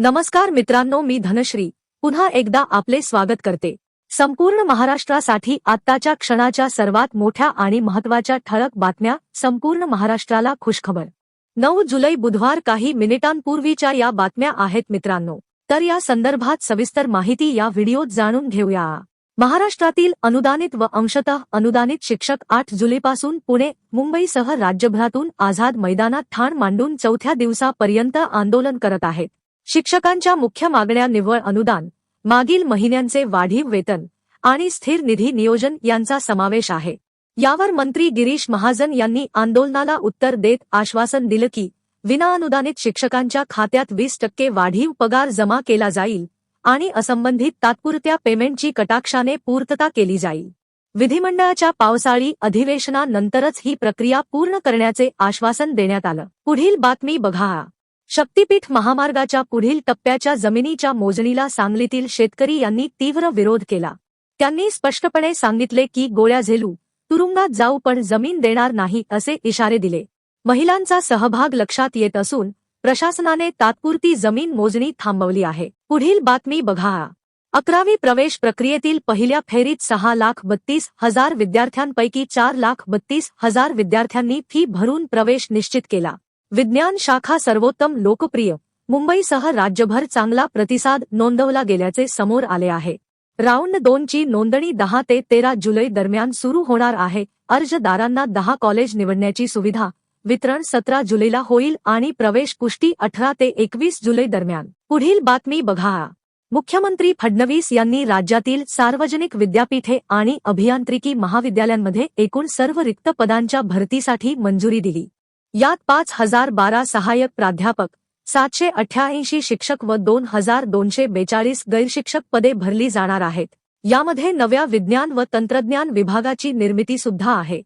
नमस्कार मित्रांनो मी धनश्री. पुन्हा एकदा आपले स्वागत करते. संपूर्ण महाराष्ट्रासाठी आत्ताच्या क्षणाच्या सर्वात मोठ्या आणि महत्त्वाच्या ठळक बातम्या संपूर्ण महाराष्ट्राला खुशखबर. नऊ जुलै बुधवार काही मिनिटांपूर्वीच्या या बातम्या आहेत मित्रांनो. तर या संदर्भात सविस्तर माहिती या व्हिडिओत जाणून घेऊया. महाराष्ट्रातील अनुदानित व अंशतः अनुदानित शिक्षक आठ जुलैपासून पुणे मुंबईसह राज्यभरातून आझाद मैदानात ठाण मांडून चौथ्या दिवसापर्यंत आंदोलन करत आहेत. शिक्षकांच्या मुख्य मागण्या निव्वळ अनुदान मागील महिन्यांचे वाढीव वेतन आणि स्थिर निधी नियोजन यांचा समावेश आहे. यावर मंत्री गिरीश महाजन यांनी आंदोलनाला उत्तर देत आश्वासन दिलं की विनाअनुदानित शिक्षकांच्या खात्यात वीस टक्के वाढीव पगार जमा केला जाईल आणि असंबंधित तात्पुरत्या पेमेंटची कटाक्षाने पूर्तता केली जाईल. विधिमंडळाच्या पावसाळी अधिवेशनानंतरच ही प्रक्रिया पूर्ण करण्याचे आश्वासन देण्यात आलं. पुढील बातमी बघा. शक्तीपीठ महामार्गाच्या पुढील टप्प्याच्या जमिनीच्या मोजणीला सांगलीतील शेतकरी यांनी तीव्र विरोध केला. त्यांनी स्पष्टपणे सांगितले की गोळ्या झेलू तुरुंगात जाऊ पण जमीन देणार नाही असे इशारे दिले. महिलांचा सहभाग लक्षात येत असून प्रशासनाने तात्पुरती जमीन मोजणी थांबवली आहे. पुढील बातमी बघा. अकरावी प्रवेश प्रक्रियेतील पहिल्या फेरीत सहा लाख बत्तीस हजार विद्यार्थ्यांपैकी चार लाख बत्तीस हजार विद्यार्थ्यांनी फी भरून प्रवेश निश्चित केला. विज्ञान शाखा सर्वोत्तम लोकप्रिय. मुंबईसह राज्यभर चांगला प्रतिसाद नोंदवला गेल्याचे समोर आले आहे. राऊंड दोनची नोंदणी दहा ते तेरा जुलै दरम्यान सुरू होणार आहे. अर्जदारांना दहा कॉलेज निवडण्याची सुविधा वितरण सतरा जुलैला होईल आणि प्रवेश पुष्टी अठरा ते एकवीस जुलै दरम्यान. पुढील बातमी बघा. मुख्यमंत्री फडणवीस यांनी राज्यातील सार्वजनिक विद्यापीठे आणि अभियांत्रिकी महाविद्यालयांमध्ये एकूण सर्व रिक्त पदांच्या भरतीसाठी मंजुरी दिली. यात पाच हजार बारा सहाय्यक प्राध्यापक सातशे अठ्ठ्याऐंशी शिक्षक व दोन हजार दोनशे बेचाळीस गैरशिक्षक पदे भरली जाणार आहेत. यामध्ये नव्या विज्ञान व तंत्रज्ञान विभागाची निर्मिती सुद्धा आहे.